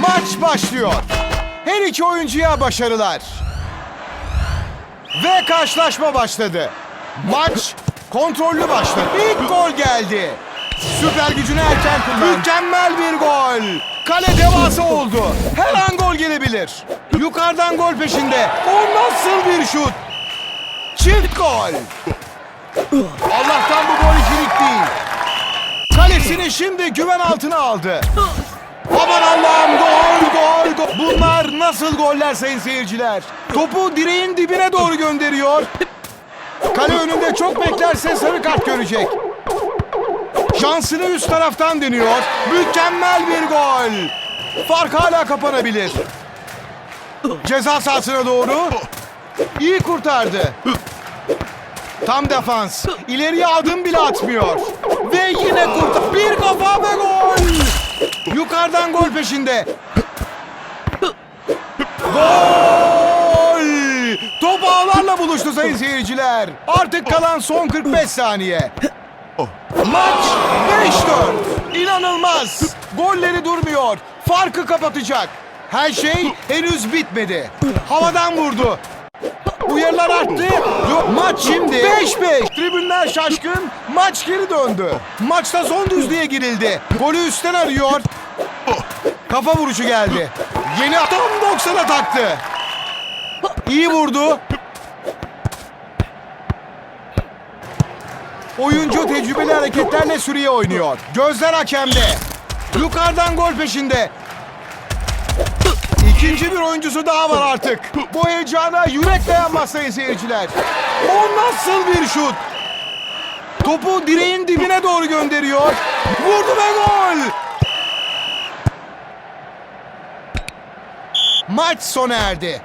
Maç başlıyor. Her iki oyuncuya başarılar. Ve karşılaşma başladı. Maç kontrollü başladı. İlk gol geldi. Süper gücünü erken kullan. Mükemmel bir gol. Kale devasa oldu. Her an gol gelebilir. Yukarıdan gol peşinde. O nasıl bir şut? Çift gol. Allah'tan bu gol ikilik değil. Kalesini şimdi güven altına aldı. Nasıl goller sayın seyirciler? Topu direğin dibine doğru gönderiyor. Kale önünde çok beklerse sarı kart görecek. Şansını üst taraftan deniyor. Mükemmel bir gol. Fark hala kapanabilir. Ceza sahasına doğru. İyi kurtardı. Tam defans. İleriye adım bile atmıyor. Ve yine kurtar. Bir kafa ve gol. Yukarıdan gol peşinde. Ağlarla buluştu sayın seyirciler. Artık kalan son 45 saniye. Maç 5-4. İnanılmaz. Golleri durmuyor. Farkı kapatacak. Her şey henüz bitmedi. Havadan vurdu. Uyarılar arttı. Yok maç şimdi 5-5. Tribünler şaşkın. Maç geri döndü. Maçta son düzlüğe girildi. Golü üstten arıyor. Kafa vuruşu geldi. Yeni tam 90'a taktı. İyi vurdu. Oyuncu tecrübeli hareketlerle sürüye oynuyor. Gözler hakemde. Yukarıdan gol peşinde. İkinci bir oyuncusu daha var artık. Bu heyecana yürek dayanmaz sayın seyirciler. O nasıl bir şut? Topu direğin dibine doğru gönderiyor. Vurdu ve gol. Maç sona erdi.